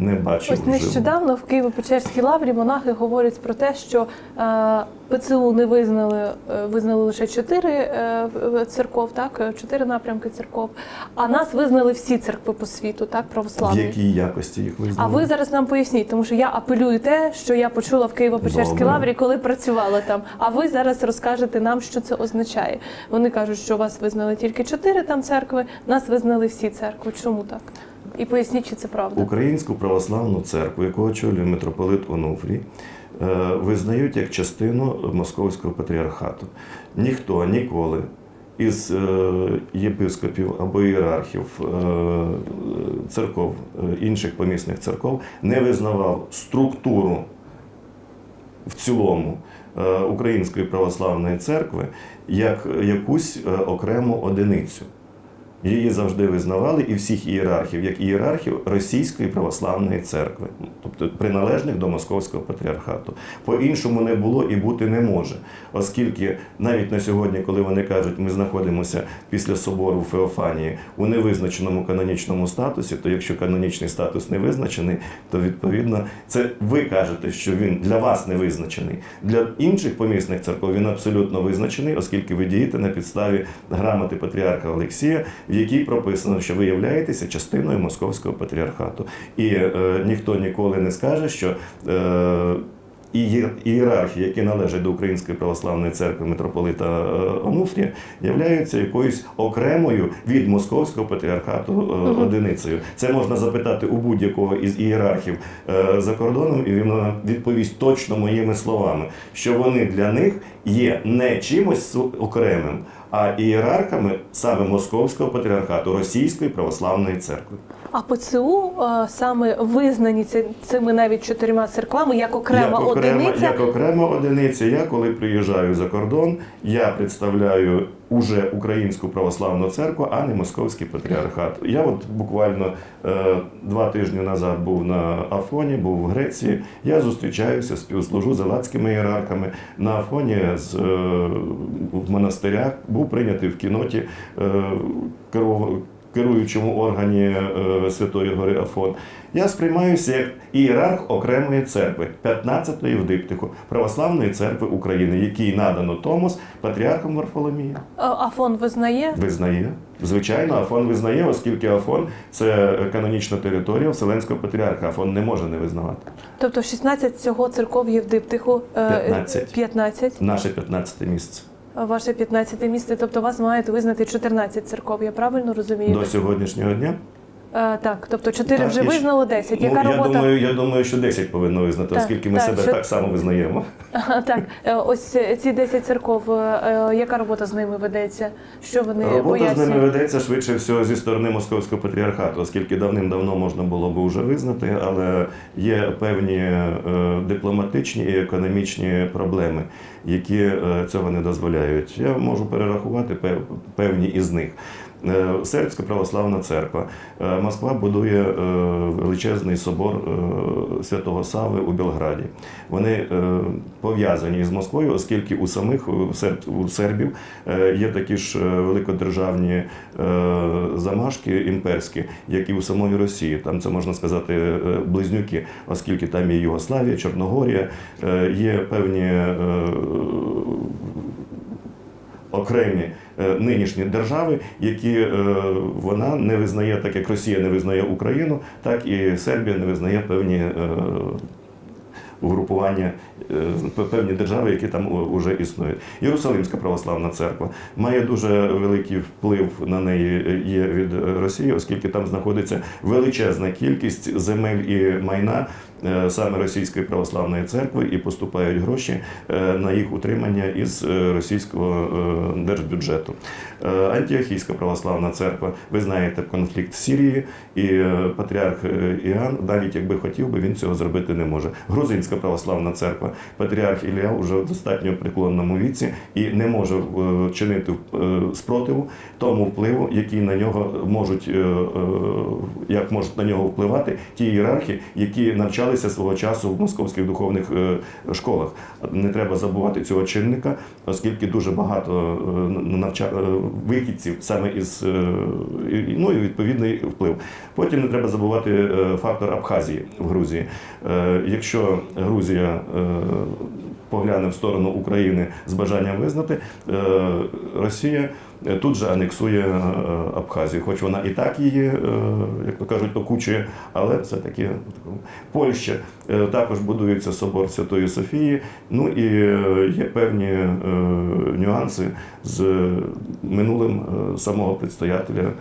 не бачив. Ось нещодавно в Києво-Печерській лаврі монахи говорять про те, що е, ПЦУ не визнали, е, визнали лише чотири е, церков, так чотири напрямки церков. А нас визнали всі церкви по світу, так В православні. якій якості їх визнали? А ви зараз нам поясніть, тому що я апелюю те, що я почула в Києво-Печерській лаврі, коли працювала там. А ви зараз розкажете нам, що це означає. Вони кажуть, що вас визнали тільки чотири там церкви, нас визнали всі церкви. Чому так? І поясніть, чи це правда. Українську православну церкву, яку очолює митрополит Онуфрій, е, визнають як частину Московського патріархату. Ніхто ніколи із е, єпископів або ієрархів е, церков, інших помісних церков не визнавав структуру в цілому Української православної церкви як якусь окрему одиницю. Її завжди визнавали і всіх ієрархів, як ієрархів Російської православної церкви, тобто приналежних до Московського патріархату. По-іншому не було і бути не може, оскільки навіть на сьогодні, коли вони кажуть, ми знаходимося після собору Феофанії у невизначеному канонічному статусі, то якщо канонічний статус не визначений, то відповідно це ви кажете, що він для вас не визначений. Для інших помісних церков він абсолютно визначений, оскільки ви дієте на підставі грамоти патріарха Олексія, в якій прописано, що ви являєтеся частиною московського патріархату. І е, ніхто ніколи не скаже, що. Е, іє- Ієрархії, які належать до Української православної церкви митрополита е, Онуфрія, являються якоюсь окремою від московського патріархату е, одиницею. Це можна запитати у будь-якого із ієрархів е, за кордоном, і він відповість точно моїми словами, що вони для них є не чимось окремим, а ієрархами саме московського патріархату Російської православної церкви. А ПЦУ е, саме визнані цими навіть чотирма церквами як окрема як окрема, одиниця. як окрема одиниця. Я коли приїжджаю за кордон, я представляю уже українську православну церкву, а не московський патріархат. Я от буквально е, два тижні назад був на Афоні, був в Греції. Я зустрічаюся, співслужу з алацькими ієрархами. На Афоні з, е, в монастирях був прийнятий в кіноті е, керов- керуючому органі е, Святої Гори Афон. Я сприймаюся як ієрарх окремої церкви, 15-ї в диптиху Православної церкви України, якій надано Томос патріархом Варфоломія. Афон визнає. Визнає. Звичайно, Афон визнає, оскільки Афон це канонічна територія Вселенського патріарха. Афон не може не визнавати. Тобто 16 цього церков є в диптиху. е, 15. 15. Наше 15 місце. Ваше 15 місце, тобто вас мають визнати 14 церков, я правильно розумію? До сьогоднішнього дня. Е, так, тобто 4 Так, вже і визнало 10. Ну, Яка я, робота? думаю, я думаю, що 10 повинно визнати, Так, оскільки ми так, себе що- так само визнаємо. Ага, так, Е, ось ці 10 церков, е, е, яка робота з ними ведеться? Що вони Робота з пояснюють? ними ведеться швидше всього зі сторони московського патріархату, оскільки давним-давно можна було би вже визнати, але є певні е, дипломатичні і економічні проблеми, які е, цього не дозволяють. Я можу перерахувати пев- певні із них. Е, Сербська православна церква. Е, Москва будує е, величезний собор Святого Сави у Белграді. Вони пов'язані з Москвою, оскільки у самих у сербів є такі ж великодержавні замашки імперські, як і у самої Росії. Там це можна сказати близнюки, оскільки там є Югославія, Чорногорія, є певні. Окремі е, нинішні держави, які е, вона не визнає, так як Росія не визнає Україну, так і Сербія не визнає певні. е, Угрупування певні держави, які там вже існують. Єрусалимська православна церква має дуже великий вплив на неї е, є від Росії, оскільки там знаходиться величезна кількість земель і майна е, саме Російської православної церкви, і поступають гроші е, на їх утримання із е, російського е, держбюджету. Е, Антіохійська православна церква, ви знаєте, конфлікт в Сирії, і е, патріарх е, Іоанн, навіть якби хотів би, він цього зробити не може. Грузинська православна церква. Патріарх Ілля вже в достатньо преклонному віці і не може е, чинити е, спротиву тому впливу, який на нього можуть, е, як можуть на нього впливати ті ієрархи, які навчалися свого часу в московських духовних школах. Не треба забувати цього чинника, оскільки дуже багато навча... вихідців саме із ну і відповідний вплив. Потім не треба забувати фактор Абхазії в Грузії. Якщо Грузія погляне в сторону України з бажанням визнати, е, Росія е, тут же анексує е, Абхазію, хоч вона і так її, як то кажуть, окучує, але все-таки Польща е, також будується собор Святої Софії. Ну і є певні нюанси з минулим самого предстоятеля